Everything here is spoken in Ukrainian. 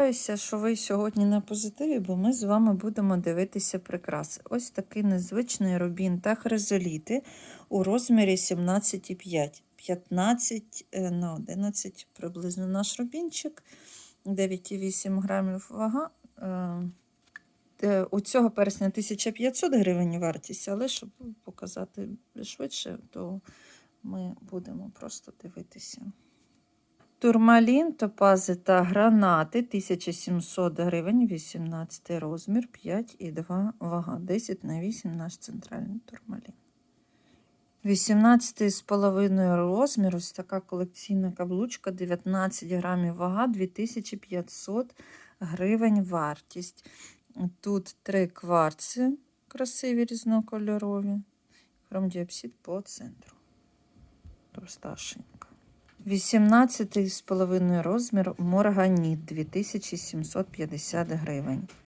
Сподіваюся, що ви сьогодні на позитиві, бо ми з вами будемо дивитися прикраси. Ось такий незвичний рубін та хризоліти у розмірі 17,5. 15 е, на 11 приблизно наш рубінчик, 9,8 грамів вага. Е, е, У цього персня 1500 гривень вартість, але щоб показати швидше, то ми будемо просто дивитися. Турмалін, топази та гранати 1700 гривень, 18 розмір, 5,2 вага, 10 на 8 наш центральний турмалін. 18,5 розмір, ось така колекційна каблучка, 19 грамів вага, 2500 гривень вартість. Тут три кварци красиві різнокольорові, хромдіопсид по центру. Проста шинка. 18,5 розмір морганіт 2750 гривень.